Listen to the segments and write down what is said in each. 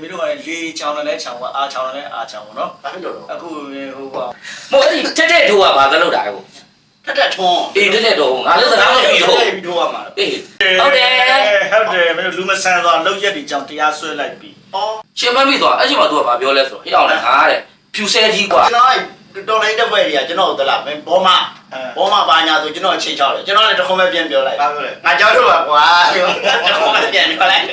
မင်းတို့ကလေချောင်းတယ်လဲချောင်းပါအာချောင်းတယ်လဲအာချောင်းပါနော်ဘာဖြစ်လို့လဲအခုဟိုပါမဟုတ်အဲ့ဒီတက်တက်ထိုးကဘာသလုပ်တာလဲကိုထက်ထက်ထွန်းအေးတက်တက်တော့ငါလည်းစကားမပြီးတော့ပြီးတော့မှာအေးဟုတ်တယ်ဟုတ်တယ်မင်းတို့လူမဆန်သွားလောက်ရက်ဒီကြောင့်တရားဆွဲလိုက်ပြီအော်ရှင်မပြီးတော့အဲ့ချိန်မှာ तू ကဘာပြောလဲဆိုတော့ဟိအောင်လည်းငါတဲ့ဖြူဆဲကြီးကွာကျွန်တော် တော်လိုင်းတဲ့ဘက်တွေကကျွန်တော်တို့သလားမင်းဘောမဘောမဘာညာဆိုကျွန်တော်ချိန်ချောက်တယ်ကျွန်တော်လည်းတစ်ခုံးပဲပြန်ပြောလိုက်ဘာပြောလဲငါကြောက်တော့ပါကွာတစ်ခုံးပဲပြန်ပြောလိုက်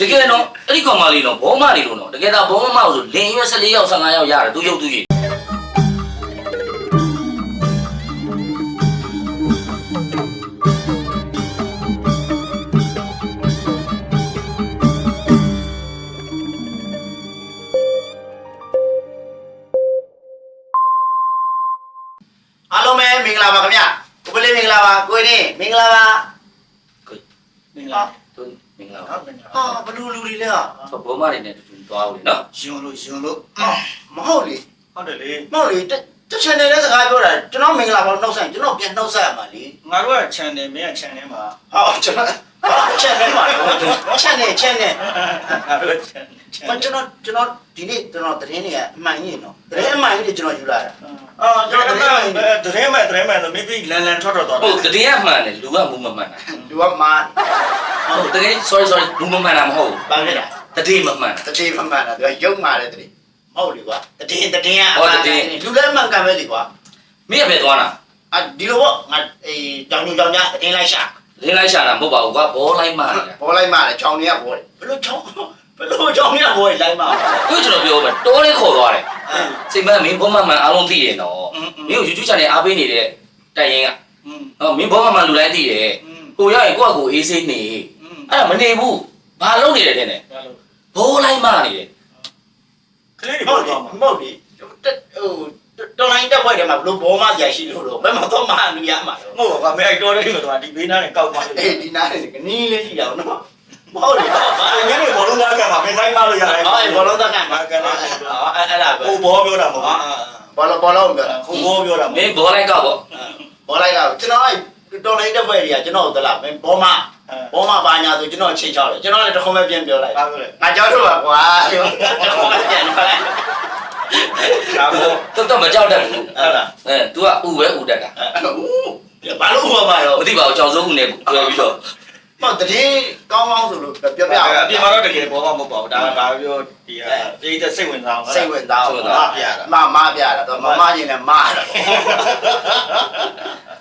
တကယ်တော့အဲ့ဒီကောင်မလေးတော့ဘောမလေးလို့တော့တကယ်တော့ဘောမမဆိုလင်ရွက်14ယောက်15ယောက်ရတယ်သူရုပ်သူကြီး ကိုနေမင်္ဂလာပါမင်္ဂလာသူမင်္ဂလာဟုတ်မင်္ဂလာဟာဘလူလူတွေလဲဟာဆိုဘောမလေးနဲ့တူသွားဦးလေနော်ယွန်းလို့ယွန်းလို့မဟုတ်လေဟုတ်တယ်လေမဟုတ်လေတချန်နယ်တဲ့စကားပြောတာကျွန်တော်မင်္ဂလာပါနှုတ်ဆက်ကျွန်တော်ပြန်နှုတ်ဆက်ရမှာလေငါတို့က channel မင်းက channel မှာဟောကျွန်တော်ဟာ ချန်နယ်မှာချန်နယ်ချန်နယ်ငါတို့ channel မကျွန်တော်ကျွန်တော်ဒီနေ့ကျွန်တော်သတင်းတွေကအမှန်ကြီးနော်သတင်းအမှန်ကြီးတွေကျွန်တော်ယူလာတာအာကျွန်တော်သတင်းအမှန်ကြီးတွေတရင်မဲ့တရင်မဲ့ဆိုမင်းပြီးလန်လန်ထွက်ထွက်သွားဟုတ်တကယ်ကမှန်တယ်လူကမူမမှန်တာလူကမာဟုတ်တကယ် sorry sorry လူမမှန်တာမဟုတ်ဘာလဲလားဘူးတတိမမှန်တာတတိမမှန်တာသူကရုပ်မာတယ်တတိမဟုတ်လေကွာတတိတတိကအမှန်လူလည်းမှန်ကန်ပဲလေကွာမင်းကပဲသွားတာအာဒီလိုပေါ့ငါအေးတောင်ညတောင်ညတတိလိုက်ရှာ လင်းလိုက်ရှာတာမဟုတ်ပါဘူးကွာဘောလိုက်မှနေတာဘောလိုက်မှတယ်ချောင်းတွေကဘောတယ်ဘလို့ချောင်းဘလို့ချောင်းတွေကဘောတယ်လိုက်မှတို့ကျွန်တော်ပြောမယ်တိုးလေးခေါ်သွားတယ်စိတ်မမင်းဘောမမှန်အားလုံးသိတယ်နော်မင်းကို YouTube channel အားပေးနေတဲ့တိုင်ရင်ကနော်မင်းဘောမမှန်လူတိုင်းသိတယ်ကိုရောက်ရင်ကိုယ့်အကိုအေးစိတ်နေအဲ့ဒါမနေဘူးဘာလုပ်နေတယ်တဲ့နဲ့ဘောလိုက်မှနေတယ်ခလေးတွေဘောသွားမှာမဟုတ်ဘူးဟို တော်လိုင်းတက်ခွက်တယ်မှာဘလို့ဘောမဆရာရှိလို့တော့ဘယ်မှာတော့မှလူရမှာတော့မဟုတ်ပါဘူးမင်းအဲ့တော်လေးမတော်ဒီဘေးနားနဲ့ကောက်ပါလို့အေးဒီနားနေကနီးလေးရှိတာနော်မဟုတ်လေတော့ဘာအဲ့ငါတို့ဘောလုံးသားကမှာမင်းဆိုင်မလို့ရတယ်အော်ဘောလုံးတက်ကန်မှာကန်တယ်အော်အဲ့ဒါပဲဟိုဘောပြောတာမဟုတ်အာဘောလုံးဘောလုံးပြောတာဘူးဟိုဘောပြောတာမမဟုတ်င်းဘောလိုက်ကောက်ပေါ့ဘောလိုက်ကကျွန်တော်အဲ့တော်လိုင်းတက်ခွက်တွေကကျွန်တော်သလားဘောမဘောမဘာညာဆိုကျွန်တော်ချိန်ချောက်တယ်ကျွန်တော်လည်းတစ်ခုံးပဲပြန်ပြောလိုက်ဘာပြောလဲငါကြောက်တော့ပါကွာတစ်ခုံးပဲပြန်ပြောလိုက် ဒါဘောတော်တော်မကြောက်တတ်ဘူးဟုတ်လားအဲ तू ကဥပဲဥတတ်တာဘာလို့ဟောမှာရောမသိပါဘူးကြောင်စိုးဦးနဲ့တွေ့ပြီးတော့မဟုတ်တည်းကောင်းကောင်းဆိုလို့ပြောပြအပြင်မှာတော့တကယ်ဘောမမဟုတ်ပါဘူးဒါကဘာပြောဒီဟာဒီတဲ့စိတ်ဝင်စားအောင်စိတ်ဝင်သားမမပြတာတော့မမချင်းလည်းမာတာ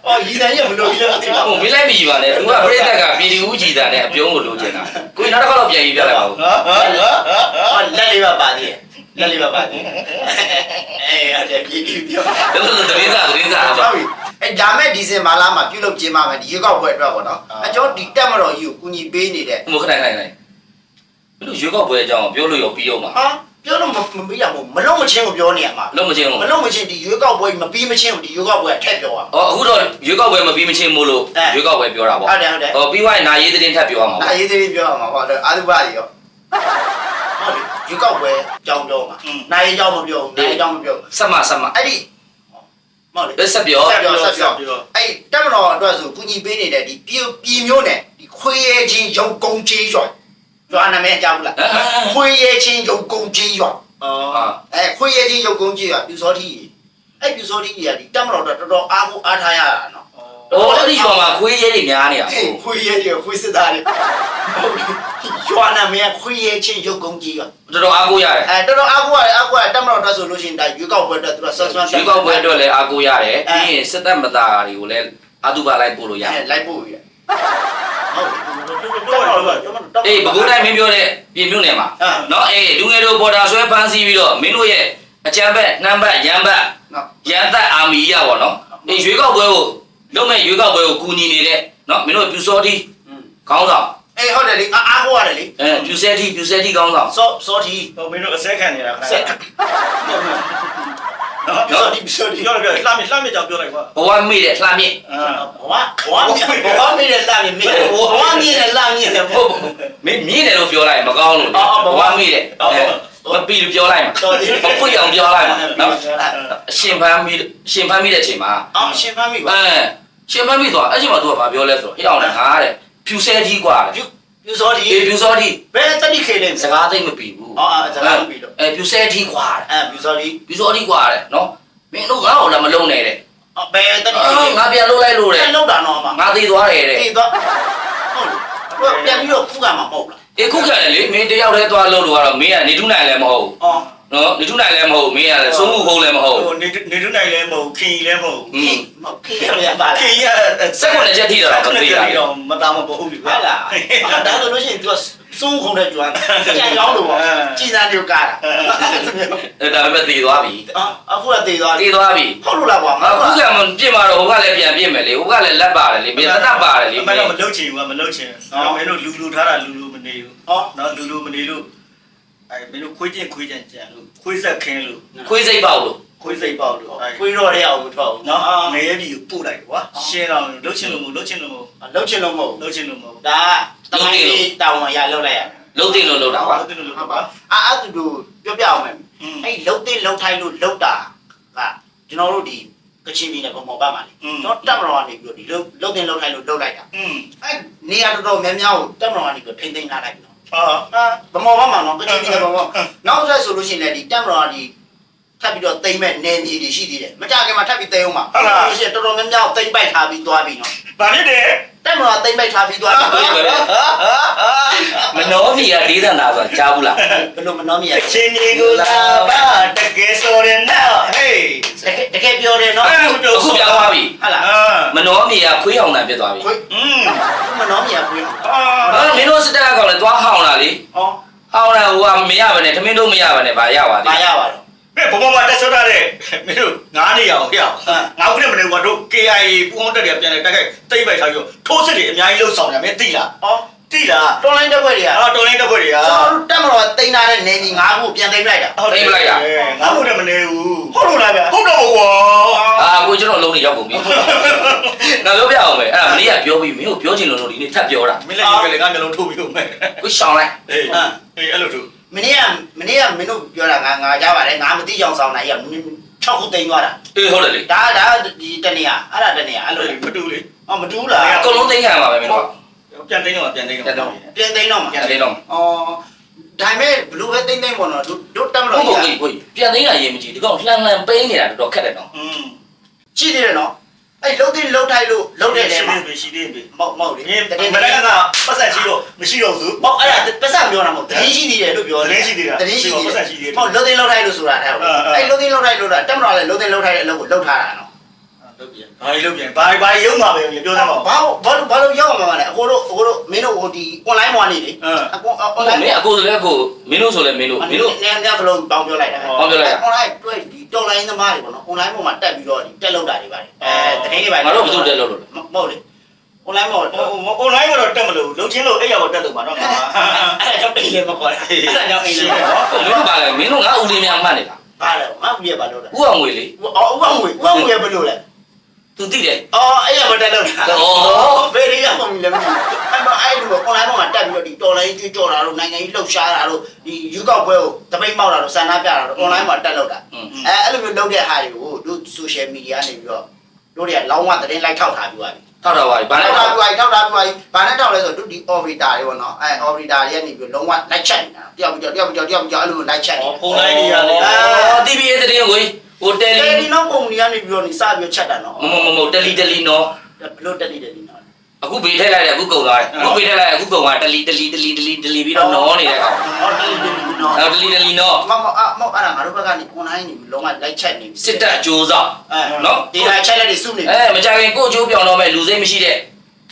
အော်ရည်တယ်ရဘလို့ရလဲမသိပါဟိုဘူးမင်းလိုက်မကြီးပါနဲ့ तू ကပြိတက်ကပြည်သူဦးကြည်တာနဲ့အပြုံးကိုလိုချင်တာကိုနောက်တစ်ခါတော့ပြန်ရေးပြလိုက်ပါဦးဟာဟာဟာအော်လက်လေးပါပါသေးတယ် လက်လေးပါပါသေးအေးအဲ့ဒါပြည်ပြီးပြောတော်တော်သတင်းစာသတင်းစာဟုတ်ပြီအဲဒါမဲ့ဒီဇင်ဘာလာမှာပြုလုပ်ခြင်းမှာမယ်ဒီရွေးကောက်ပွဲအတွက်ပေါ့နော်အကျော်ဒီတက်မတော်ကြီးကိုကူညီပေးနေတဲ့မခဏခဏခဏဘယ်လိုရွေးကောက်ပွဲအကြောင်းပြောလို့ရောပြီးအောင်ပါဟာပြောလို့မပြီးရမို့မလုံးမချင်းကိုပြောနေရမှာလုံးမချင်းလို့မလုံးမချင်းဒီရွေးကောက်ပွဲမပြီးမချင်းဒီရွေးကောက်ပွဲအထက်ပြောရအော်အခုတော့ရွေးကောက်ပွဲမပြီးမချင်းမို့လို့ရွေးကောက်ပွဲပြောတာပေါ့ဟုတ်တယ်ဟုတ်တယ်ဟောပြီးသွားရင်နာရေးသတင်းထပ်ပြောရမှာဒါပေါ့ရေးသေးပြောရမှာဟုတ်တယ်အာသုဘတွေရောဟုတ်တယ် ရွေးကောက်ပွဲကြောင်းပြောမှာနိုင်ရေးကြောင်းမပြောနိုင်ရေးကြောင်းမပြောဆက်မဆက်မအဲ့ဒီဟုတ်လေလက်ဆက်ပြောဆက်ပြောဆက်ပြောအဲ့တက်မတော်အတွက်ဆိုကူညီပေးနေတဲ့ဒီပြည်ပြည်မျိုးနဲ့ဒီခွေးရဲချင်းရုံကုန်းကြီးရွာရွာနာမည်ကြားဘူးလားခွေးရဲချင်းရုံကုန်းကြီးရွာအော်ဟာအဲခွေးရဲချင်းရုံကုန်းကြီးရွာပြူစောတိအဲ့ပြူစောတိကြီးကဒီတက်မတော်အတွက်တော်တော်အားကိုအားထားရတာနော်အော်အဲ့ဒီရွာမှာခွေးရဲတွေများနေတာအေးခွေးရဲတွေခွေးစစ်သားတွေဟုတ်တယ် ရွာနာမည်ခွေးရဲချင်းရုံကုန်းကြီးရွာတော်တော်အားကိုးရတယ်အဲတော်တော်အားကိုရတယ်အားကိုရတက်မတော်အတွက်ဆိုလို့ရှိရင်ဒါရွေးကောက်ပွဲအတွက်သူကဆက်ဆွမ်းရွေးကောက်ပွဲအတွက်လည်းအားကိုးရတယ်ပြီးရင်စစ်တပ်မသားတွေကိုလည်းအာတုပါလိုက်ပို့လို့ရအဲတယ်လိုက်ဖို့ရဟုတ်ပြောတော့လို့အေးဘကူတိုင်းမင်းပြောတဲ့ပြည်မြို့နယ်မှာအာနော်အေးလူငယ်တို့ပေါ်တာဆွဲဖမ်းဆီးပြီးတော့မင်းတို့ရဲ့အကြံဘက်နှမ်းဘက်ရမ်းဘက်နော်ရန်သက်အာမီရပါတော့အေးရွေးကောက်ပွဲကိုလုံးမဲ့ရွေးကောက်ပွဲကိုကူညီနေတဲ့နော်မင်းတို့ပြူစောတီอืมခေါင်းဆောင် အေးဟုတ်တယ်လေအားအားကိုရတယ်လေအဲပြူဆဲတီပြူဆဲတီခေါင်းဆောင်စောစောတီဟိုမင်းတို့အစဲခံနေတာခဏဆက်နော်စောတီစောတီပြောတယ်ပြောလှမ်းမြလှမ်းမြကြောင်ပြောလိုက်ကွာဘဝမိတဲ့လှမြင့်အာဘဝဘဝဘဝမင်းလည်းလာမြင်မင်းဘဝမင်းလည်းလာမြင်တယ်ဟုတ်မင်းမြင့်တယ်လို့ပြောလိုက်မကောင်းလို့အော်အော်ဘဘဝဝမိတဲ့အော်အဲမပီလို့ပြောလိုက်မှာစောတီမပွေအောင်ပြောလိုက်မှာနော်အရှင်ဖမ်းမိအရှင်ဖမ်းမိတဲ့အချိန်မှာအော်ရှင်ဖမ်းပြီပါအဲရှင်ဖမ်းမိသွားအဲ့ချိန်မှာသူကဘာပြောလဲဆိုတော့ဟိအောင်လည်းငါတဲ့ ဖြူဆဲကြီးกว่าတဲ့ ဖြူ ပြူစောဒီ အေးပြူစောတိ ဘယ်တတိခေလိမ့် စကားသိမ့်မပြီးဘူး အော်အဲ့စကားမပြီးလို့ အဲပြူစဲတိခွာတယ် အဲပြူစောဒီ ပြူစောတိခွာတယ်နော်မင်းတို့ငါ့ကိုလည်းမလုံးနဲ့တဲ့ အော်ဘယ်တတိခေ အာ လိမ့် ငါပြန်လို့လိုက်လို့တဲ့ ပြန်လောက်တာတော့မှာ ငါသေးသွားတယ်တဲ့ အေးတော့ဟုတ်လို့ပြန်ပြီးတော့ခုကမှာမဟုတ်လား အေးခုခံတယ်လေမင်းတယောက်တည်းသွားလို့လို့ကတော့မင်းကနေထုနိုင်လည်းမဟုတ် အော် နော်နေထုနိုင်လည်းမဟုတ်မင်းကလည်းစိုးမှုခုံးလည်းမဟုတ် ဟိုနေနေထုနိုင်လည်းမဟုတ်ခင်လည်းမဟုတ် อืม မဟုတ်ခေရပါလား ခင်ရ စက်ခွန်တစ်ချက်ထိတော့မသိရဘူး တော့မသားမပေါ်ဘူးလေ ဟုတ်လားဒါဆိုလို့ရှိရင် तू စုံခုံတဲ့ကျွမ်းကြံရောင်းလို့ပေါ့ကြည်စံတွေကိုကားတာ အဲဒါပေမဲ့သေသွားပြီ အော်အခုကတည်သွားပြီ သေသွားပြီ ဟုတ်လို့လားကွာငါ အခု က ကမှပြစ်မှာတော့ဟိုကလည်းပြန်ပြစ်မယ်လေဟိုကလည်းလက်ပါတယ်လေမင်းသက်ပါတယ်လေ မင်းတော့မလုတ်ချင်ဘူးကမလုတ်ချင်နော်မင်းတို့လူလူထားတာလူလူမနေဘူး အော် နော်လူလူမနေလို့ အဲဘယ်လိုခွေးကျင်ခွေးကျင်ကြံလို့ခွေးဆက်ခင်းလို့ခွေးစိတ်ပေါက်လို့ခွေးစိတ်ပေါက်လို့အဲခွေးတော့တဲ့အောင်မထွက်ဘူးနော်အာငရဲပြည်ကိုပို့လိုက်ကွာရှင်းတော့လှုပ်ချင်လို့မဟုတ်လှုပ်ချင်လို့မဟုတ်လှုပ်ချင်လို့မဟုတ်လှုပ်ချင်လို့မဟုတ်ဒါတမိုင်းလေးတောင်းမှရလှုပ်လိုက်ရလှုပ်တင်လို့လှုပ်တာပါလှုပ်တင်လို့လှုပ်ပါအာအဲ့သူတို့ပြောပြအောင်မယ်အဲ့လှုပ်တင်လှုပ်ထိုင်လို့လှုပ်တာကကျွန်တော်တို့ဒီကချင်ပြည်နယ်ပုံမှန်ပတ်မှာလေကျွန်တော်တက်မတော်ကနေပြီးတော့ဒီလှုပ်လှုပ်တင်လှုပ်ထိုင်လို့လှုပ်လိုက်တာအဲ့နေရာတော်တော်များများကိုတက်မတော်ကနေပြီးတော့ထိမ့်သိမ်းလာလိုက်ပြီးတော့ ဗမော်ပတ်မှာနော်ကချင်ပြည်နယ်ဗမော်နောက်ဆက်ဆိုလို့ရှိရင်လည်းဒီတက်မတော်ကနေထပ်ပြီးတော့တိမ့်မဲ့နေမြေတွေရှိသေးတယ်မကြခင်မှာထပ်ပြီးတိမ့်အောင်ပါလို့ရှိရင်တော်တော်များများကိုတိမ့်ပိုက်ထားပြီးသွားပြီနော်ဗာဖြစ်တယ်တက်မတော်တိမ့်ပိုက်ထားပြီးသွားပြီမနှောပြီကဒေသနာဆိုတာကြားဘူးလားဘယ်လိုမနှောမြင်ရချင်းကြီးကိုလာပါတကယ်ဆိုရင်တော့ဟေးတကယ်တကယ်ပြောတယ်နော်အဲ့အခုပြောသွားပြီဟုတ်လားအာ မနှောပြီကခွေးအောင်တန်ဖြစ်သွားပြီခွေး อืมမနှောမြင်ခွေးအာအဲ့မင်းတို့စတက်ကကောင်လည်းသွားဟောင်းလာလေဩဟောင်းလာဟိုကမရပါနဲ့ထမင်းတို့မရပါနဲ့ဗာရပါပါသေးရပါတော့ဘယ်ဘဘမတက်ဆောတာတဲ့မင်းတို့ငားနေရအောင်ဟဲ့ငါခုနဲ့မနေကတော့ KIA ပူအောင်တက်တယ်ပြန်တယ်တက်ခဲ့တိတ်ပိုက်ထားပြီးထိုးစစ်တွေအများကြီးလှုပ်ဆောင်တယ်မင်းသိလားဩ သိလားတော်လိုင်းတက်ခွက်တွေကအာတော်လိုင်းတက်ဖွဲ့တွေကကျွန်တော်တို့တက်မတော်တိန်းထားတဲ့နေကြီးငါးခုပြန်သိမ်းလိုက်တာငါခုနဲ့မနေဘူးဟုတ်လို့လားဗျာဟုတ်တော့ကွာအာကိုကျွန်တော်လုံးနေရောက်ကုန်ပြီငါပြောပြအောင်မယ်အဲ့ဒါမင်းကပြောပြီးမင်းကိုပြောချင်လို့လို့ဒီနေ့ထပ်ပြောတာမင်းလည်းကလေးကမျိုးလုံးထိုးပြီးတော့မယ်ကိုရှောင်းလိုက်အေးအေးအဲ့လိုထိုးမနေ့ကမနေ့ကမင်းတို့ပြောတာငါငါကြပါတယ်ငါမသိအောင်ဆောင်နိုင်ရ6ခုတိန်းသွားတာအေးဟုတ်တယ်လေဒါဒါဒီတနေရအဲ့ဒါတနေရအဲ့လိုမတူလေအော်မတူးလားအကုန်လုံးသိမ်းခံရပါပဲမင်းတို့ ပြန်သိမ်းတော့ပြန်သိမ်းတော့ပြန်သိမ်းတော့မှာပြန်သိမ်းတော့ဩဒါပေမဲ့ဘလူးပဲတိန်းသိန်းပေါ့နော်တို့တက်မဟုတော်တ်ကြီးကိုကိုပြန်သိမ်းတာရေးမကြည့်ဒီကောင်လှန်လှန်ပိန်းနေတာတော်တော်ခက်တယ်နော်อืมကြည့်သေးတယ်နော်အဲ့လှုပ်တဲ့လှုပ်ထိုက်လို့လှုပ်တဲ့တဲမှာရှိသေးပြီမဟုတ်မဟုတ်လေမင်းတကယ်မနေ့ကပတ်ဆက်ရှိတော့မရှိတော့ဘူးမဟုတ်အဲ့ဒါပတ်စံပြောတာမဟုတ်တရင်ရှိသေးတယ်လို့ပြောတရင်ရှိသေးတာတရင်ရှိသေးပတ်စံတယ်ရှိသေးတယ်မဟုတ်လှုပ်တဲ့လှုပ်ထိုက်လို့ဆိုတာအဲ့ဒါအဲ့လှုပ်တဲ့လှုပ်ထိုက်လို့တာတက်မတော်လည်းလှုပ်တဲ့လှုပ်ထိုက်တဲ့အလုပ်ကိုလှုပ်ထားတာနော် လုပ်ပြန်ဘာလို့လုပ်ပြန်ဘာဘာရုံးမှာပဲပြောစမ်းပါဘာဘာလို့ဘာလို့ရောက်မှာလဲအကိုတို့အကိုတို့မင်းတို့ဟိုဒီ online မှာနေလေအင်းအကိုဟုတ် online မင်းအကိုဆိုလဲကိုမင်းတို့ဆိုလဲမင်းတို့မင်းတို့နေနေကလုံးပေါင်းပြောလိုက်တာဟောပြောလိုက်တာ online တွေ့ဒီ online သမားတွေပေါ့နော် online ပေါ်မှာတက်ပြီးတော့ဒီတက်လောက်တာတွေပါတယ်အဲတကယ်တွေပါငါတို့ဘယ်သူတက်လို့လို့လဲမဟုတ်လေ online ပေါ်ဟို online ကတော့တက်မလို့လုံချင်းလို့အဲ့ရောက်တက်လို့ပါတော့ငါအဲ့ဒါကြောင့်အိမ်လေးမခေါ်တာအဲ့ဒါကြောင့်အိမ်လေးမင်းတို့ပါလဲမင်းတို့ငါဦးလေးများမှတ်နေတာဘာလဲငါပြရပါလို့လဲဥအောင်ငွေလေအော်ဥပငွေဥပငွေဘယ်လိုလဲ သူသိတယ်အော်အဲ့ရမတက်လို့လားအော်ဘယ်ရရမှမလဲမသိအဲ့မအဲ့လို online ပေါ်မှာတက်ပြီးတော့ဒီ dollar ကြီးကြော်တာတို့နိုင်ငံကြီးလှုပ်ရှားတာတို့ဒီယူကောက်ပွဲကိုတပိတ်မောက်တာတို့ဆန္ဒပြတာတို့ online မှာတက်လို့တာอืมအဲအဲ့လိုမျိုးလုပ်တဲ့ဟာတွေကိုတို့ social media နေပြီးတော့တို့တွေကလောင်းဝသတင်းလိုက်ထောက်ထားပြီးသွားပြီထောက်တော့ပါပြီဘာထောလဲက်ထောထားက်ပြီးသွားပြီထောက်ထားပြီးသွားပြီဘာနဲ့ထောက်လဲဆိုတော့တို့ဒီ operator တွေပေါ့နော်အဲ operator တွေကနေပြီးလုံးဝလိုက်ချက်နေတာတယောက်ပြီးတယောက်တယောက်ပြီးတယောက်ပြီးတယောက်အဲ့လိုလိုက်ချက်နေဖုန်းလိုင်းကြီးရလေအော် TVA တရင်ကို ဟိုတယ်လီတယ်ဒီနောက်ပုံကြီးကနေပြီးတော့နေစပြီးချက်တာနော်မမမမတယ်လီတယ်လီနော်ဘလို့တက်လီတယ်ဒီနော်အခုဘေးထက်လိုက်တယ်အခုကုန်သွားတယ်အခုဘေးထက်လိုက်အခုကုန်သွားတယ်လီတယ်လီတယ်လီတယ်လီတယ်လီပြီးတော့နော်နေတဲ့ကောင်ဟောတယ်လီတယ်ဒီနော်အော်တယ်လီတယ်လီနော်မမအမအဲ့ဒါငါတို့ဘက်ကနေ online နေပြီးလုံးဝလိုက်ချက်နေပြီစစ်တပ်အကျိုးဆောင်အဲနော်ဒီလာချက်လက်တွေစုနေပြီအဲမကြခင်ကိုအကျိုးပြောင်းတော့မဲ့လူစိတ်မရှိတဲ့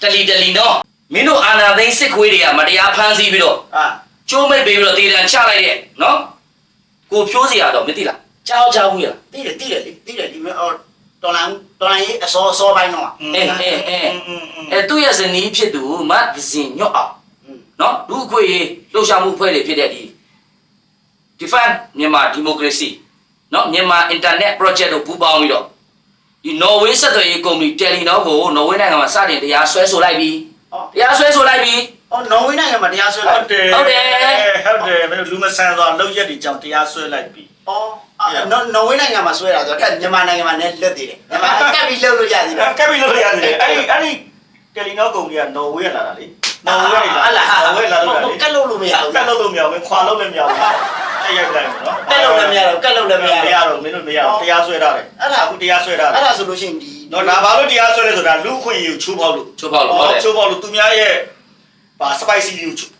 တယ်လီတယ်လီနော်မင်းတို့အာနာသိန်းစစ်ခွေးတွေကမတရားဖမ်းဆီးပြီးတော့အာကျိုးမိတ်ပေးပြီးတော့တေတံချလိုက်တဲ့နော်ကိုဖြိုးစီရတော့မသိလား ကြောက်ကြောက်ဘူးလားတိတယ်တိတယ်လေတိတယ်ဒီမဲ့အော်တော်လန်တော်လန်ရေးအစောအစောပိုင်းတော့အဲအဲအဲအဲသူ့ရဲ့ဇနီးဖြစ်သူမတ်ဇင်ညွတ်အောင်နော်လူအခွေလှုပ်ရှားမှုဖွဲ့တွေဖြစ်တဲ့ဒီ Defend မြန်မာ Democracy နော်မြန်မာ Internet Project တို့ပူးပေါင်းပြီးတော့ဒီ Norway ဆက်သွယ်ရေးကုမ္ပဏီ Telenor ကို Norway နိုင်ငံမှာစတင်တရားစွဲဆိုလိုက်ပြီဟောတရားစွဲဆိုလိုက်ပြီ အော်နော်ဝေးနိုင်ငံမှာတရားစွဲဟုလိုက်တ်တယ် ဟုတ်တယ်မင်းလူမဆန်သွားလောက်ရက်ဒီကြောင့်တရားဆွဲလိုက်ပြီအော်နော်နော်ဝေးနိုင်ငံမှာစွဲတာဆိုတော့မြန်မာနိုင်ငံမှာလည်းလွတ်သေးတယ်မြန်မာကပ်ပြီးလှုပ်လို့ရသေးတယ် ကပ်ပြီးလို့ရတယ်အဲ့ဒီအဲ့ဒီတယ်လီနောကုမ္ပဏီကနော်ဝေးလာတာလေမောင်ဝဲလာဟာလားမောင်ဝဲလာလို့ကတ်လို့လို့မရဘူးကတ်လို့လို့မရဘူးခွာလို့လည်းမရဘူးအဲ့ရိုက်လိုက်နော်ကတ်လို့လည်းမရတော့ကတ်လို့လည်းမရမတော့ရတော့မင်းတို့မရတော့တရားဆွဲထားတယ်အဲ့ဒါ အခုတရားဆွဲထားတယ် အဲ့ဒါဆိုလို့ရှိရင်ဒီနော်ဒါဘာလို့တရားဆွဲလဲဆိုတာလူခွင့်ယူချိုးပေါက်လို့ချိုးပေါက်လို့ဟုတ်တယ် ချိုးပေါက်လို့သူများရဲ့ ဗာ spicy ကိုချိုး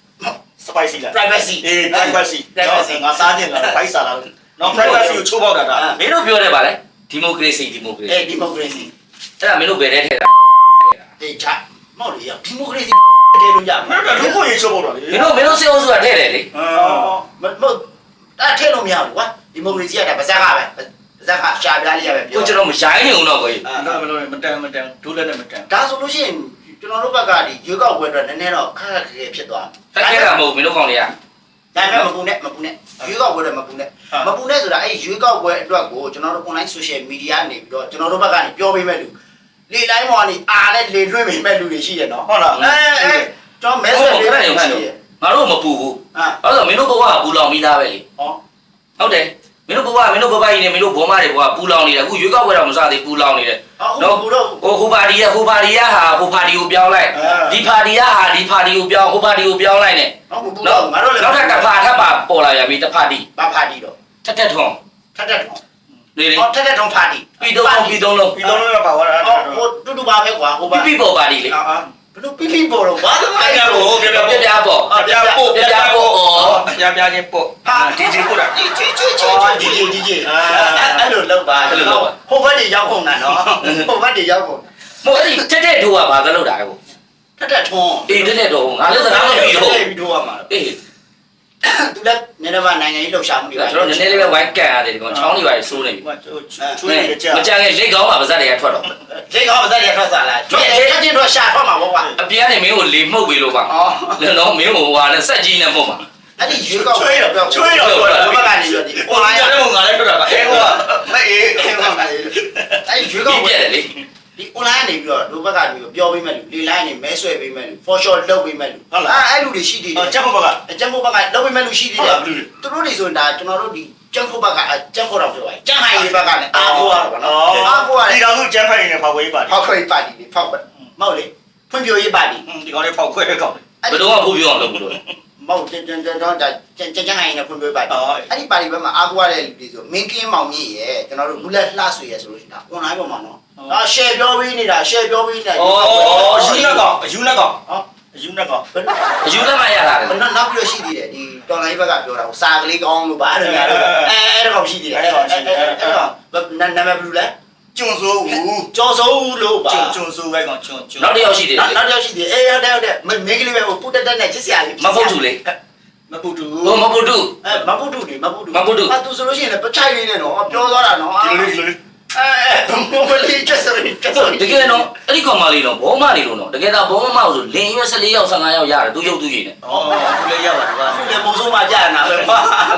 spicy လား privacy အေး privacy privacy ငါစားခြင်းလားဘိုက်စားလားနော် privacy ကိုချိုးပေါက်တာဒါမင်းတို့ပြောတယ်ဗာလဲဒီမိုကရေစီဒီမိုကရေစီအဲဒီမိုကရေစီအဲ့ဒါမင်းတို့ဘယ်ထဲထည့်တာတေချာမော်လီဒီမိုကရေစီတဲလို့ရမှာမင်းတို့လူခွင့်ယူချိုးပေါက်တာလေမင်းတို့မင်းတို့စေအုပ်စုကထည့်တယ်လေအာမမအဲ့ထဲလို့မရဘူးကွာဒီမိုကရေစီကဒါပါဇက်ကပဲပါဇက်ကရှာပြားလေးရပဲပြောကိုကျွန်တော်မရိုင်းနေအောင်တော့ကိုကြီးအဲ့မလို့မတန်မတန်ဒိုးလည်းနဲ့မတန်ဒါဆိုလို့ရှိရင် ကျွန်တော်တို့ဘက်ကဒီရွေးကောက်ပွဲအတွက်နည်းနည်းတော့ခက်ခက်ခဲခဲဖြစ်သွားဖက်ခဲတာမဟုတ်မင်းတို့ကောင်တွေက ဒါပေမဲ့မပူနဲ့မပူနဲ့ရွေးကောက်ပွဲတော့မပူနဲ့မပူနဲ့ဆိုတာအဲ့ရွေးကောက်ပွဲအတွက်ကိုကျွန်တော်တို့ online social media နေပြီးတော့ကျွန်တော်တို့ဘက်ကနေပြောပေးမဲ့လူလေတိုင်းပေါ်ကနေအားနဲ့လေလွှင့်ပေးမဲ့လူတွေရှိတယ်နော်ဟုတ်လားအဲအဲကျွန်တော်မဲဆွယ်လေးတွေရှိတယ်ငါတို့မပူဘူးအာဘာလို့လဲမင်းတို့ဘဝကပူလောင်ပြီးသားပဲလေဟောဟုတ်တယ် မင်းတို့ဘဝမင်းတို့ဘဝကြီးနေမင်းတို့ဘောမတွေဘဝပူလောင်နေတယ်အခုရွေးကောက်ပွဲတော့မစသေးပူလောင်နေတယ်အခုဘူးတော့ဟိုဟိုပါတီရဟိုပါတီရဟာဟိုပါတီကိုပြောင်းလိုက်ဒီပါတီရဟာဒီပါတီကိုပြောင်းဟိုပါတီကိုပြောင်းလိုက်နဲ့ဟုတ်ဘူးနော်တော့ငါတို့လည်းနောက်ထပ်တစ်ဖာထပ်ပါပေါ်လာရပြီတစ်ဖာတီဘာပါတီတော့ထက်ထက်ထုံထက်ထက်ထုံလေလေဟောထက်ထက်ထုံပါတီပြီးတော့ပြီးတော့လုံးပြီးတော့လည်းပါသွားတာဟောဟိုတူတူပါပဲကွာဟိုပါပြီးပြီးပေါ်ပါတီလေအာအာ ဘလို့ပြပြပေါ်တော့ဘာလို့အဲ့အဲ့ဒါဒါကိုကိုပြပြပြပြပေါ်ပြပို့ပြပြပို့ဩပြပြချင်းပို့ဟာဒီဒီပို့တာဒီချီချီချီဒီဒီဒီဒီအဲ့လိုလောက်ပါဟိုဘက်တွေရောက်ကုန်တာနော်ဟိုဘက်တွေရောက်ကုန်မဟုတ်အဲ့ဒီထက်ထက်ထိုးကဘာသလုပ်တာလဲကိုထက်ထက်ထုံးအေးထက်ထက်တော့ငါလည်းစကားမပြီးတော့ပြီးတော့မှာအေး သူလည်းနည်းနည်းမှနိုင်ငံရေးလှုပ်ရှားမှုတွေကျွန်တော်နည်းနည်းလေးပဲဝိုင်းကန်ရတယ်ဒီကောင်ချောင်းတွေပါစိုးနေပြီဟိုချွေးရကြမကြခင်လက်ကောင်းပါပါဇက်တွေကထွက်တော့ဒီကောင်ပါသက်ရထွက်စားလားကျွတ်ကျွတ်ချင်းတော့ရှာထွက်မှာပေါ့ကွာအပြင်ကနေမင်းကိုလေမှုတ်ပြီးလို့ပါအော်လည်းတော့မင်းကိုဟာနဲ့စက်ကြီးနဲ့မှုတ်ပါအဲ့ဒီရွေးကောက်ချွေးရချွေးရဘတော့က်ကနေရောဒီဟိုလာတဲ့ငါလည်းထွက်တာပါအဲဟိုကမအေးအဲ့ကောင်ကနေအဲ့ရွေးကောပြီးက်ပြက်တယ်လေ ဒီ online နေပြီးတော့ဒုဘက်ကနေပြောပေးမဲ့လူလေ line နေမဲဆွဲပေးမဲ့လူ for sure လုပ်ပေးမဲ့လူအဲ့လူတွေရှိသေးတယ်ချက်ဖို့ပါကအကျန်းဖို့ဘက်ကလုပ်ပေးမဲ့လူရှိသေးဟုတ်တယ်လားဘလူးသူတို့တွေဆိုရင်ဒါကျွန်တော်တို့ဒီကျန်းဖို့ဘက်ကကျန်းဖို့တော့ပြောပါကျန်းဟိုင်တွေဘက်ကလည်းအားကိုးရတော့ဗောနော်အားကိုးရဒီတယ်ကောင်ကကျန်းဖိုင်နေဖောက်ဝေးပါဖောက်ခွဲပါတီတွေဖောက်ခွဲမဟုတ်လေဖွံ့ဖြိုးရေးပါတီဒီကောင်လေးဖောက်ခွဲတဲ့ကောင်ဘယ်တော့မှဖို့ပြောအောင်လုပ်ဘူးလို့ မဟုတ်ကျန်းကျန်းကျန်းတော့ကျန်းကျန်းဟိုင်နဲ့ဖွံ့ဖြိုးရေးပါတီအော်အဲ့ဒီပါတီဘက်မှာအားကိုးရတဲ့လူတွေဆိုမင်းကင်းမောင်မြင့်ရဲ့ကျွန်တော်တို့လူလက်လှဆွေရဲ့ဆိုလို့ရှိရင်ဒါ online ပေါ်မှာနော်ဒါ share ပြောပေးနေတာ share ပြောပေးနေတာအော်အယူလက်ကောင်အယူလက်ကောင်ဟောအယူလက်ကောင်အယူလက်မှရတာလေဘယ်တော့နောက်ပြီးတော့ရှိသေးတယ်ဒီတော်လိုင်းဘက်ကပြောတာဟိုစာကလေးကောင်းလို့ပါအဲ့လိုများလို့အဲအဲ့ဒါကောင်ရှိသေးတယ်အဲ့ဒါကောင်နာမည်ဘယ်လိုလဲ ကျွန်းစိုးဦးကျော်စိုးလို့ပါကျွန်းကျွန်းစိုးပဲကောင်ကျွန်းကျွန်းနောက်တစ်ယောက်ရှိတယ်နောက်လေနောက်တစ်ယောက်ရှိသေးတယ်အေးဟုတ်တယ်ဟုတ်တယ်မင်းကလေးပဲဟိုပုတ်တက်တက်နဲ့ချစ်စရာလေးမဟုတ်ဘူးလေမပူတူဟိုမဟုတ်ဘူးအဲမပုတ်တူဒီမပုတ်တူမပုတ်တူအတူဆိုလို့ရှိရင်လည်းပချိုက်လေးနဲ့နော်ပြောသွားတာနော်ဒီလိုလေးဒီလိုလေးအဲအဲဘုံဘလေးချက်စရီချက်စရီတကယ်တော့အဲ့ဒီကောင်မလေးတော့ဘောမလေးလို့တော့တကယ်တော့ဘောမမဟုတ်ဆိုလင်ရွက်14ယောက်15ယောက်ရတယ်သူရုပ်သူရည်နဲ့အော်အခုလည်းရပါတယ်ဗျာဒီမုံဆုံးမှကြာနာပဲ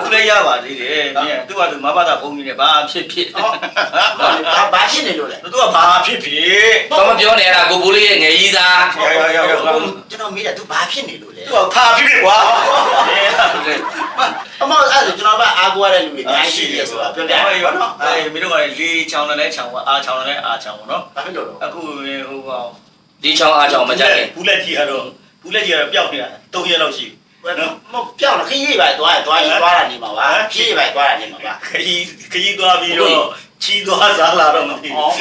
ကွာအခုလည်းရပါသေးတယ်မင်းသူကသူမဘာသာဘုံကြီးနဲ့ဘာဖြစ်ဖြစ်ဘာဘာရှင်းနေလို့လဲသူကဘာဖြစ်ဖြစ်ဘာမပြောနဲ့အဲ့ဒါကိုဘိုးလေးရဲ့ငယ်ကြီးသားရရရရကျွန်တော်မေးတယ် तू ဘာဖြစ်နေလို့လဲသူကဖာဖြစ်ဖြစ်ကွာအမေအဲ့ဒါကျွန်တော်ကအားကိုရတဲ့လူတွေအများကြီးရှိတယ်ဆိုတာပြောပြရအောင်နော်အဲမင်းတို့ကလေးချောင်းနဲ့ချောင်းပါအားချောင်းနဲ့အားချောင်းပေါ့နော်ဘာဖြစ်လို့လဲအခုဟိုကဒီချောင်းအားချောင်းမကြခင်ဘူးလက်ကြီးကတော့ဘူးလက်ကြီးကတော့ပျောက်နေတာ၃ရက်လောက်ရှိ မပြောင်းခရီးပဲသွားရသွားရသွားတာနေမှာပါခရီးပဲသွားတာနေမှာပါခကြီးခကြီးသွားပြီးတော့ချီသွားစားလာတော့မသိဩဘူး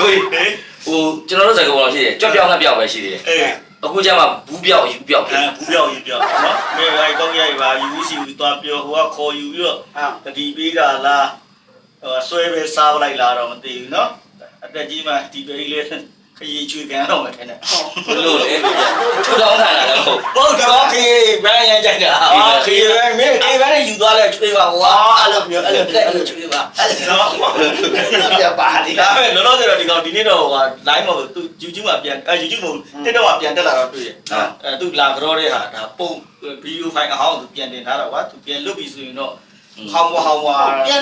ကိုကြီးဟိုကျွန်တော်တို့စကားပေါ်ရှိတယ်ကြွပြောင်းနဲ့ပြောင်းပဲရှိသေးတယ်အေးအခုကျမှဘူးပြောင်းအယူပြောင်းဖြစ်အဲဘူးပြောက်ကြီးပြောက်နော်မင်းအဲကောင်းရိုက်ပါယူစီယူသွားပြောဟိုကခေါ်ယူပြီးတော့အာတတိပေးတာလားဟိုဆွဲပဲစားပလိုက်လာတော့မသိဘူးနော်အတက်ကြီးမှဒီပေးလေး ခကြီးချွေကန်တော့မထင်နဲ့ဘလို့လေထူထောင်းထားတာလည်းဟုတ်ဟုတ်တော့ခေဘန်းရမ်းကြိုက်တာအာခေဘန်းမင်းခေဘန်းနဲ့ယူသွားလဲချွေးပါဟွာအဲ့လိုမျိုးအဲ့လိုအဲ့လိုချွေးပါအဲ့လိုနော်ပြပါလိဒါပဲလောလောဆယ်တော့ဒီကောင်ဒီနေ့တော့ဟို line မှာသူ YouTube မှာပြန်အဲ YouTube မှာ TikTok မှာပြန်တက်လာတော့တွေ့ရအဲသူလာကြောတဲ့ဟာဒါပုံဗီဒီယိုဖိုင်အဟောင်းသူပြန်တင်ထားတော့ကွာသူပြန်လွတ်ပြီဆိုရင်တော့ဟောင်းမဟောင်းမ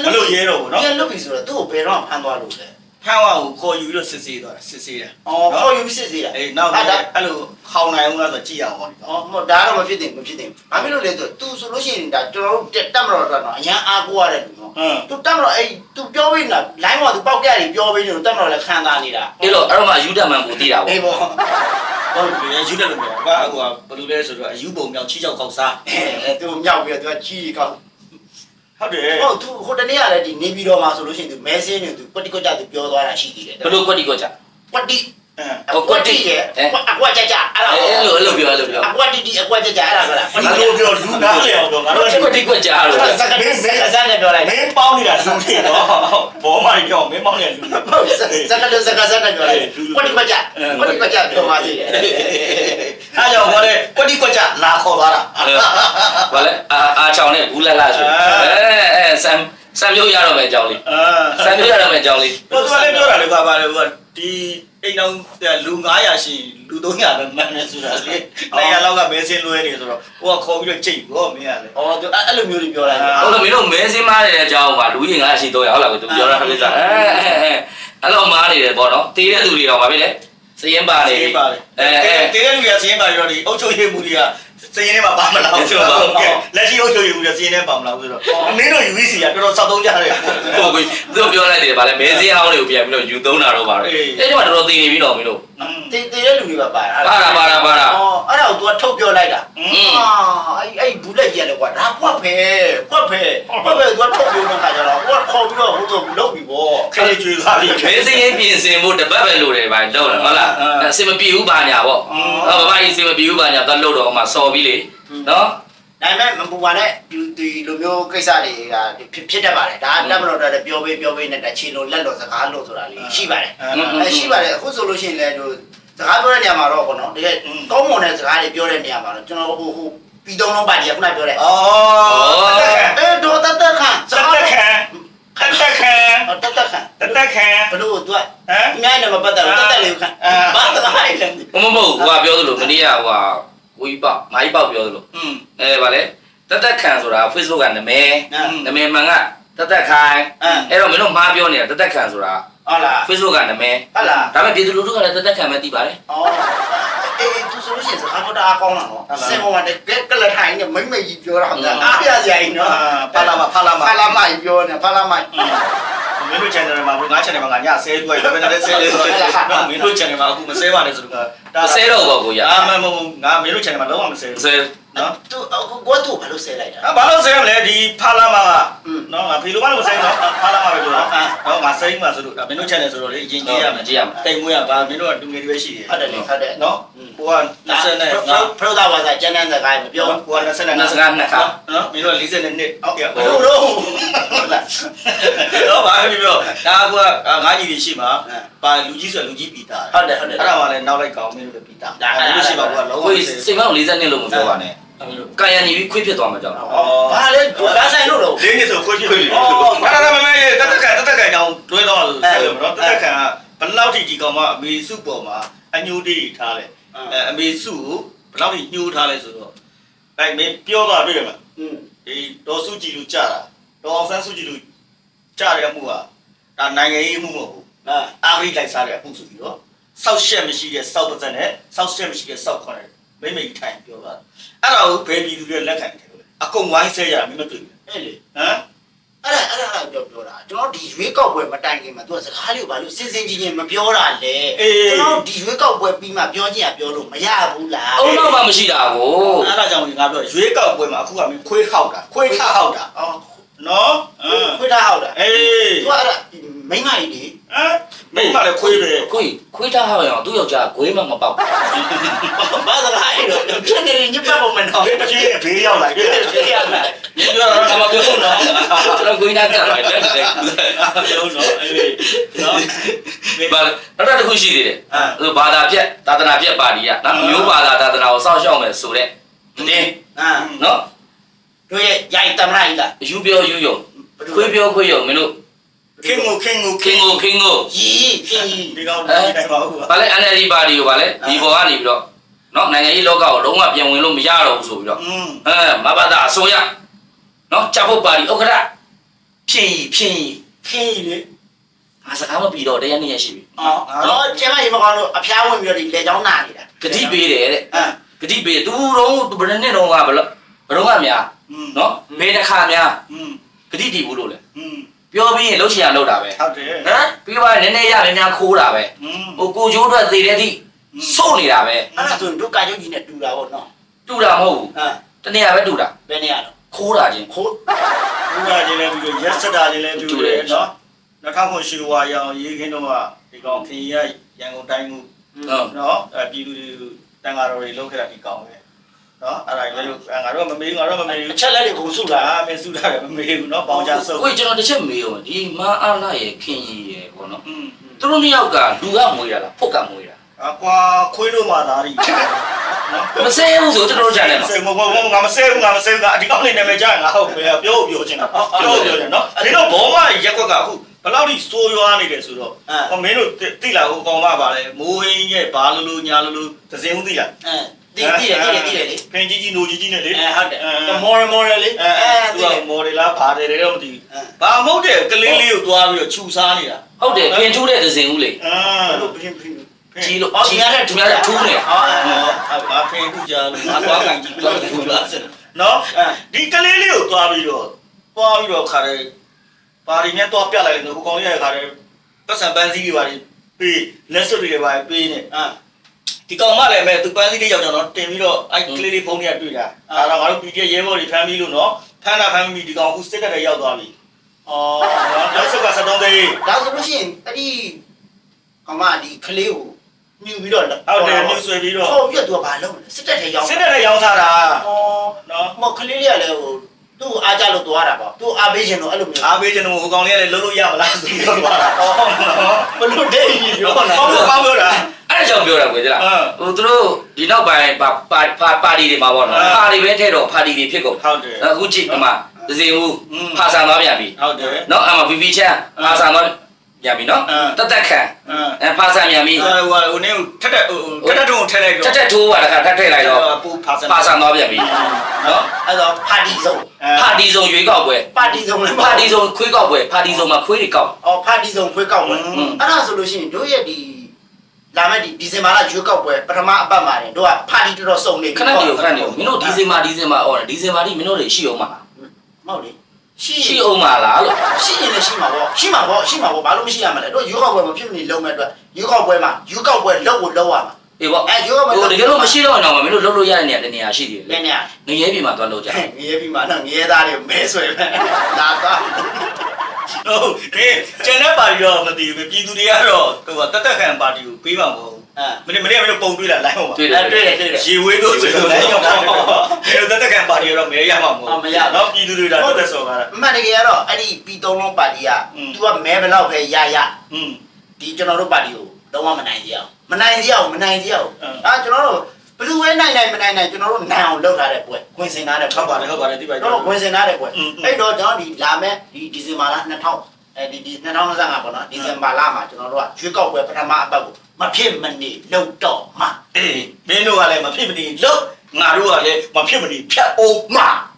မလို့ရဲတော့ဘူးနော်ပြန်လုပ်ပြီဆိုတော့သူ့ကိုဘယ်တော့ဖမ်းသွားလို့လဲ ဖမ်းအောင်ခေါ်ယူပြီးတော့စစ်ဆေးသွားစစ်ဆေးတာအော်ခေါ်ယူစစ်စီးတာအေးနောက်အဲ့လိုခေါင်းနိုင်အောင်လားဆိုကြည့်အောင်ဟောဒီကောင်အော်မဒါတော့မဖြစ်တင်မဖြစ်တင်ဘာဖြစ်လို့လဲဆိုသူဆိုလို့ရှိရင်ဒါကျွန်တော်တို့တက်မတော်တော့နော်အရန်အားကိုရတယ်လူနော်ဟမ်သူတက်မတော်အဲ့သူပြောပြီးနေတာ line မှာသူပေါက်ကြတယ်ပြောပြီးနေတော့တက်မတော်လည်းခံစားနေတာအဲ့လိုအဲ့တော့မှယူတမန်ကိုတည်တာပေါ့အေးပေါ့ဟုတ်တယ်ယူတယ်လို့ပြောကွာဟိုကဘယ်လိုလဲဆိုတော့အယူပုံမြောင်ချီချောက်ခောက်စားအဲသူမြောက်ပြီးတော့သူကကြီးကောက် ဟုတ်တယ်ဟုတ်သူဟိုတနေ့ကလည်းဒီနေပြည်တော်မှာဆိုလို့ရှိရင်သူမဲစင်းနေသူကွတိကွကြသူပြောသွားတာရှိသေးတယ်ဘလို့ကွက်တီကွက်ကြကွတိအဲကွတိရဲ့အကွက်ကြကြအဲ့ဒါအဲ့လိုအဲ့လိုပြောအဲ့လိုပြောအကွက်တီတီအကွက်ကြကြအဲ့ဒါကလားငါတို့ပြောလူနာလေအောင်တော့ငါတို့ကွက်တီကွက်ကြလို့စကားလေးစကားစမ်းနဲ့ပြောလိုက်မင်းပေါင်းနေတာလူတွေတော့ဘောမကြီးပြောမင်းပေါင်းနေတာလူတွေဟုတ်စကားလေးစကားစမ်းနဲ့ပြောလိုက်ကွတိကွကြကွတိကွကြပြောပါသေးတယ်အားကြောင့်ဟော တဲ့ကွတိကွကြလာခေါ်သွားတာဘာလဲအာအာချောင်းနဲ့ဘူးလက်လာဆိုအဲအဲဆမ်ဆမ်မျိုးရတော့မယ်အကြောင်းလေးအာဆမ်မျိုးရတော့မယ်အကြောင်းလေးတော့သူကလည်းပြောတာလေကွာဗါလေကွာဒီအိမ်တော်လူ900ရှိလူ300ပဲမှန်တယ်ဆိုတာလေ900လောက်ကမဲစင်းလွဲနေဆိုတော့ဟိုကခေါ်ပြီးတော့ချိန်ဘောမင်းရလေအော်သူအဲ့လိုမျိုးတွေပြောလိုက်ဟုတ်လို့မင်းတို့မဲစင်းမားနေတဲ့အကြောင်းကလူကြီးငါရှိတော့ရဟုတ်လားကိုသူပြောတာခလေးစားအဲအဲအဲအဲ့လိုမားနေတယ်ပေါ့နော်တေးတဲ့သူတွေတော့ဗာပြီလေ စရင်ပါနေစင်းပါတယ်အဲအဲတဲတဲ့လူကစင်းပါရောဒီအုတ်ချုပ်ရမှုတွေကစင်းထဲမှာပါမလားဆိုတော့လက်ရှိအုတ်ချုပ်ရမှုတွေစင်းထဲပါမလားဆိုတော့မင်းတို့ UVC ကတော်တော်စောက်သုံးကြတယ်ကိုကိုသူပြောလိုက်တယ်ဗာလေမဲစင်းအောင်တွေကိုပြန်ပြီးတော့ယူသုံးတာတော့ပါတော့အဲ့ဒီမှာတော်တော်သိနေပြီတော့မင်းတို့တေးတေးတဲ့လူတွေပါပါပါတာပါတာပါတာအော်အဲ့ဒါကို तू ထုတ်ပြောလိုက်တာ อืม အာအဲ့အဲ့ဘူးလက်ကြီးရတယ်ကွာဒါကွက်ပဲကွက်ပဲကွက်ပဲ तू ထုတ်ပြောတဲ့ခါကျတော့ကွက်ခေါ်ပြီးတော့ဟိုဆိုလုတ်ပြီဗော ခလေးကျွေးသွားပြီ မဲစင်းရင်ပြင်ဆင်ဖို့တပတ်ပဲလိုတယ်ဗာလောက်တယ်ဟုတ်လားအစင်မပြေဘူးပါညာပေါ့ဟောဘာကြီးအစင်မပြေဘူးပါညာသွားလို့တော့ဟိုမှာစော်ပြီးလေနော် ဒါပေမဲ့မပူပါနဲ့ဒီဒီလိုမျိုးကိစ္စတွေကဖြစ်ဖြစ်တတ်ပါတယ်ဒါတက်မလို့တော့ပြောပေးပြောပေးနဲ့တချီလို့လက်လို့စကားလို့ဆိုတာလေးရှိပါတယ်အဲရှိပါတယ်အခုဆိုလို့ရှိရင်လည်းဟို စကားပြောတဲ့နေရာမှာတော့ဗောနော်တကယ်ကောင်းမွန်တဲ့စကားတွေပြောတဲ့နေရာမှာတော့ကျွန်တော်ဟိုဟိုပြီးသုံးလုံးပါတီကခုနပြောတဲ့အော်တက်အဲဒေါ်တတ်ခန့်စတက်ကားတက်ခံတက်တက်ခံတတ်ခန့်တက်တက်ခံဘလို့သူကဟမ်အများနဲ့မပတ်သက်ဘူးတက်တက်လေးခန့်ဘာစကားလဲလဲမမမဟုတ်ဟိုကပြောသလိုမနေ့ကဟိုကကိုကြီးပေါ့မိုင်းပေါ့ပြောသလိုอืมအဲဗာလေတသက်ခံဆိုတာ Facebook ကနာမည်အင်းနာမည်မှန်ကတသက်ခိုင်အင်းအဲ့တော့မင်းတို့မှားပြောနေတာတသက်ခံဆိုတာ ဟုတ်လား Facebook ကနာမည်ဟုတ်လားဒါပေမဲ့ပြည်သူလူထုကလည်းတသက်ခံပဲသိပါတယ်အော်အေးသူဆိုလို့ရှိရင်စကားပြောတာအကောင်းလားနော်စင်ပေါ်မှာတကယ်ကလထိုင်နေမိမ့်မိတ်ကြီးပြောတာဟုတ်လားအားရစရာကြီးနော်ဖလာမဖလာမဖလာမိုက်ပြောနေဖလာမိုက် မင်းတို့ channel မှာဘူးငါ channel မှာငါညဆဲတွေ့တယ်ဘယ်နဲ့ဆဲလဲဆိုတော့မင်းတို့ channel မှာအခုမဆဲပါနဲ့ဆိုတော့ဒါဆဲတော့ပေါ့ကိုရအာမမငါမင်းတို့ channel မှာလုံးဝမဆဲဘူးဆဲနော်သူကိုသူဘာလို့ဆဲလိုက်တာအာဘာလို့ဆဲမလဲဒီဖလာမကอืมနော်ငါဖီလိုမလို့ဆဲနော်ဖလာမပဲပြောတာနော်ငါစိမ့်မှာဆိုလို့မင်းတို့ channel ဆိုတော့လေအရင်ကြီးရမယ်တိမ်မွေးရပါမင်းတို့ကတူငယ်တွေပဲရှိတယ်ဟုတ်တယ်လေဟုတ်တယ်နော် ဟိုက20နဲ့ငါဖရိုသာဝါစာကျန်တဲ့စကားမပြောဟိုက20နဲ့နှစ်စကားနှစ်ခါနော်မင်းတို့က40နဲ့နှစ်ဟုတ်ကဲ့ဘလို့တော့တော့ဘာပဲပြောဒါကငါးကြီးတွေရှိမှာပါလူကြီးဆိုလူကြီးပီတာဟုတ်တယ်ဟုတ်တယ်အဲ့ဒါမှလည်းနောက်လိုက်ကောင်မင်းတို့ပီတာအဲ့လိုရှိမှာကလုံးဝကိုကြီးစိတ်မောင်း40နှစ်လို့မပြောပါနဲ့ကာယံညီပြီးခွေးဖြစ်သွားမှာကြောက်ဘာလဲဘာဆိုင်လို့တော့လေးနှစ်ဆိုခွေးပြပြီအဲ့ဒါမှမမဲတက်တက်ကန်တက်တက်ကန်ကြောင်တွဲတော့ဆိုလို့နော်တက်တက်ကန်ကဘလောက်ထိဒီကောင်ကအမေစုပေါ်မှာအညိုတီးထားလဲ အဲအမေစုကိုဘလောက်ထိညှိုးထားလဲဆိုတော့အဲမင်းပြောသွားတွေ့တယ်မလားอืมဒီဒေါ်စုကြည်လူကြတာဒေါ်အောင်ဆန်းစုကြည်လူကြတဲ့အမှုဟာဒါနိုင်ငံရေးမှုမဟုတ်ဘူးအာအာဂရိလိုက်စားတဲ့အမှုဆိုပြီးတော့စောက်ရှက်မရှိတဲ့စောက်ပတ်စံနဲ့စောက်ရှက်မရှိတဲ့စောက်ခွန်နဲ့မိမိထိုင်ပြောတာအဲ့ဒါကိုဘယ်ပြည်သူတွေလက်ခံတယ်လို့အကုန်ဝိုင်းဆဲကြတာမင်းမတွေ့ဘူးအဲ့လေဟမ် အဲ့ဒါအဲ့ဒါပြောပြောတာကျွန်တော်ဒီရွေးကောက်ပွဲမတိုင်ခင်မှာသူကစကားလေးကိုဘာလို့စင်စင်ကြီးကြီးမပြောတာလဲကျွန်တော်ဒီရွေးကောက်ပွဲပြီးမှပြောချင်ရပြောလို့မရဘူးလားအုံတော့မှမရှိတာကိုအဲ့ဒါကြောင့်ငါပြောရွေးကောက်ပွဲမှာအခုကမင်းခွေးခောက်တာခွေးခဟောက်တာအော် နော်ဟမ်ခွေးထားဟောက်တာအေးသူကအဲ့ဒါမိမကြီးလေဟမ်မင်းမလည်းခွေးပဲကိုကြီးခွေးထားဟောင်းရအောင်သူ့ယောက်ျားဂွေးမှမပေါက်ဘာသာလဲတော့ဖြစ်နေညစ်ပတ်ဖို့မနော်ဘေးတစ်ချင်းနဲ့ဘေးရောက်လာတယ်ဖြစ်ရလားမင်းပြောတော့အမပြောတော့ကျွန်တော်ဂွေးနာကတ်ပါတယ်တဲ့ပြောတော့အေးနော်ဘာလဲနောက်တစ်ခုရှိသေးတယ်အာသူဘာသာပြက်သာသနာပြက်ပါတီကနော်မျိုးဘာသာသာသနာကိုစောင့်ရှောက်မယ်ဆိုတဲ့တင်းအာနော် တို့ရဲ့ယာယီတမရကြီးလားအယူပြောယူယုံခွေးပြောခွေးယုံမင်းတို့ခင်ကိုခင်ကိုခခင်င်ကိုကိုခင်ကိုကြီးခင်ကြီးဒီကောင်ကိုတိုင်ပါဘူးကွာဘာလဲ NLD ပါတီကိုဗာလဲဒီပေါ်ကနေပြီးတော့နော်နိုင်ငံရေးလောကကိုလုံးဝပြန်ဝင်လို့မရတော့ဘူးဆိုပြီးတော့อืมအဲမဘာသာအစိုးရနော်ချဖို့ပါတီဥက္ကဋ္ဌဖြင်းကြီးဖြင်းကြီးခင်ကြီးလေငါစကားမပြီးတော့တရားနည်းရရှိပြီအော်တော့ကျမရေမကောင်တို့အဖျားဝင်ပြီးတော့ဒီလက်ချောင်းနာနေတာကတိပေးတယ်တဲ့ အမ် ကတိပေးသူတို့ဘယ်နှစ်တော့ကဘယ်လို့ဘယ်တော့ကများ နော်ဘယ်တစ်ခါများဂတိတည်ဘူးလို့လဲပြောပြီးရင်လှုပ်ရှင်ရလှုပ်တာပဲဟုတ်တယ်ဟမ်ပြီးပါနည်းနည်းရလည်းများခိုးတာပဲဟိုကိုကျိုးအတွက်သေတဲ့အထိဆို့နေတာပဲအဲ့ဒါဆိုဒုက္ခကြောင့်ကြီးနဲ့တူတာပေါ့နော်တူတာမဟုတ်ဘူးအဲတနေ့ကပဲတူတာဘယ်နေ့ရတော့ခိုးတာချင်းခိုးခိုးတာချင်းလည်းတူတယ်ရက်စတာချင်းလည်းတူတယ်နော်နောက်ထပ်ခွန်ရှိဝါရောင်ရေးခင်းတော့ကဒီကောင်ခင်ရရန်ကုန်တိုင်းကိုနော်အပြည်သူတန်ဃာတော်တွေလောက်ခဲ့တာဒီကောင်ပဲ နော်အဲ့ဒါလည်းလို့ငါတို့ကမမေးငါတို့မမေးအဘူးချက်လက်တွေကိုစုတာဒါမင်းစုတာလည်းမမေးဘူးနော်ပေါင်ချဆုပ်ကိုကျွန်တော်တစ်ချက်မေးအောင်ဒီမန်းအားလာရဲ့ခင်ကြီးရဲ့ပေါ့နော်อืมသူတို့နှစ်ယောက်ကလူကမွေးတာလားဖုတ်ကမွေးတာအကွာခွေးလို့မှသားရီနော်မဆဲဘူးဆိုကျွန်တော်တို့ဂျာနယ်မှာစေမဘောဘောငါမဆဲဘူးငါမဆဲဘူးငါဒီကောင်းလေးနာမည်ကြားငါဟုတ်ပဲပြောပြောချင်းတာပြောပြောချင်းနော်အဲ့တော့ဘောမရက်ကွက်ကအခုဘယ်လောက်ထိစိုးရွားနေတယ်ဆိုတော့ဟောမင်းတို့သိလာဟိုကောင်မပါလေမိုးဟင်းရဲ့ဘာလို့လို့ညာလို့လို့သစင်ဦးသိလားအဲ တည်တည်တယ်တည်တယ်တည်တယ်လေဖင်ကြီးကြီးနိုကြီးကြီးနဲ့လေအဲဟုတ်တယ်မော်ရမော်ရလေအဲအဲအဲသူတည်တယ်ကမော်ဒယ်လားဘာတယ်လဲတော့မသိဘူးဘာမဟုတ်တယ်ကလေးလေးကိုသွားပြီးတော့ခြူစားနေတာဟုတ်တယ်ပြင်ထူးတဲ့ဒဇင်ဦးလေအာဘယ်လိုပြင်းပြင်းကြီးလို့အော်ကြီးဒီရတဲ့သူများကထူးနေအော်ဘာဖင်ထူကြလို့ငါသွားကန်ကြည့်သွားဘူးလားနော်ဒီကလေးလေးကိုသွားပြီးတော့သွားပြီးတော့ခါတယ်ပါရီနဲ့သွားပြလိုက်တယ်ဟိုကောင်ရဲ့ခါတယ်ပတ်စံပန်းစည်းတွေပါပြီးလက်စွပ်တွေပါပြီးနေအာ ဒီကောင်မလည်းမဲ့သူပန်းစည်းလေးရောက်တော့တင်ပြီးတော့အဲ့ကလေးလေးဖုန်းတွေကတွေ့တာဒါတော့ငါတို့ PDF ရဲဘော်တွေဖမ်းပြီးလို့နော်ဖမ်းတာဖမ်းပြီးဒီကောင်အခုစစ်တပ်တွေရောက်သွားပြီအော်လက်စွပ်က73သိန်းဒါဆိုလို့ရှိရင်အဲ့ဒီကောင်မဒီကလေးကိုမြူပြီးတော့ဟုတ်တယ်မြူဆွေပြီးတော့ဟောပြတော့သူကဘာလုပ်လဲစစ်တပ်ထဲရောက်စစ်တပ်တွေရောက်စားတာအော်နော်မကလေးလေးကလည်းဟိုသူ့အားကြလို့သွားတာပေါ့သူ့အားပေးခြင်းတော့အဲ့လိုမျိုးအားပေးကျွန်တော်ဟိုကောင်လေးကလည်းလှုပ်လို့ရမလားဆိုပြီးတော့သွားတာဟုတ်နော်မလို့တဲ့ကြီးပြောတာဟုတ်ကောင်းပြောတာ အဲ့ဒါကြောင့်ပြောတာကွယ်ကြလားဟိုသူတို့ဒီနောက်ပိုင်းပါပါပါတီတွေမှာပေါ့နော်ပါတီပဲထဲတော့ပါတီတွေဖြစ်ကုန်ဟုတ်တယ်အခုကြည့်ဒီမှာဒဇင်ဦးဖာဆန်သွားပြန်ပြီဟုတ်တယ်နော်အမဗီဗီချန်ဖာဆန်သွားပြန်ပြီနော်တသက်ခံအဲဖာဆန်ပြန်ပြီဟိုနင်းထက်ထက်ထက်ထက်ထုံထက်လိုက်တော့ထက်ထက်ထိုးပါတခါထက်ထက်လိုက်တော့ဖာဆန်ဖာဆန်သွားပြန်ပြီနော်အဲ့တော့ပါတီစုံပါတီစုံရွေးကောက်ပွဲပါတီစုံလည်းပါတီစုံခွေးကောက်ပွဲပါတီစုံမှာခွေးတွေကောက်အော်ပါတီစုံခွေးကောက်ပွဲအဲ့ဒါဆိုလို့ရှိရင်တို့ရဲ့ဒီ လာမယ့်ဒီဒီဇင်ဘာလရွေးကောက်ပွဲပထမအပတ်မှာတယ်တို့ကပါတီတော်တော်စုံနေပြီခဏတည်းခဏတည်းမင်းတို့ဒီဇင်ဘာဒီဇင်ဘာအော်ဒီဇင်ဘာဒီမင်းတို့တွေရှိအောင်မလားမဟုတ်လေရှိရှိအောင်မလားလို့ရှိရင်လည်းရှိမှာပေါ့ရှိမှာပေါ့ရှိမှာပေါ့ဘာလို့မရှိရမလဲတို့ရွေးကောက်ပွဲမဖြစ်မနေလုံးမဲ့အတွက်ရွေးကောက်ပွဲမှာရွေးကောက်ပွဲလောက်ကိုလောက်ရမှာအေးပေါ့အဲရွေးကောက်ပွဲဟိုတကယ်လို့မရှိတော့တော့မင်းတို့လှုပ်လို့ရတဲ့နေရာတနေရာရှိသေးတယ်လဲနေရငရဲပြည်မှာသွားလှုပ်ကြငရဲပြီးမှတော့ငရဲသားတွေမဲဆွဲပဲလာတော့ ဟုတ်ဒီကျန်တဲ့ပါတီတော့မသိဘူးပြည်သူတွေကတော့ဟိုတသက်ခံပါတီကိုပေးမှာမဟုတ်ဘူးအဲမနေ့မနေ့ကမင်းပုံတွေးလာလိုင်းအောင်ပါတွေ့တယ်တွေ့တယ်ရေဝေးတို့ဆိုတော့လိုင်းအောင်ပါဘယ်တသက်ခံပါတီတော့မဲရမှာမဟုတ်ဘူးမရတော့ပြည်သူတွေတော့တက်ဆော်ကားတာအမှန်တကယ်ကတော့အဲ့ဒီပြည်သုံးလုံးပါတီက तू ကမဲဘယ်တော့ပဲရရဒီကျွန်တော်တို့ပါတီကိုတော့မနိုင်ကြအောင်မနိုင်ကြအောင်မနိုင်ကြအောင်အဲကျွန်တော်တို့ ဘယ်သူပဲနိုင်နိုင်မနိုင်နိုင်ကျွန်တော်တို့နိုင်အောင်လုပ်ထားတဲ့ပွဲဝင်စင်ထားတဲ့ဟုတ်ပါတယ်ဟုတ်ပါတယ်ဒီပိုက်ကျွန်တော်ဝင်စင်ထားတဲ့ပွဲอืมအဲ့တော့ကျွန်တော်ဒီလာမဲ့ဒီဒီဇင်ဘာလ2000အဲဒီဒီ2025ပေါ့နော်ဒီဇင်ဘာလမှာကျွန်တော်တို့ကရွေးကောက်ပွဲပထမအပတ်ကိုမဖြစ်မနေလုပ်တော့မှာအေးမင်းတို့ကလည်းမဖြစ်မနေလို့ငါတို့ကလည်းမဖြစ်မနေဖြတ်အောင်မှာဟ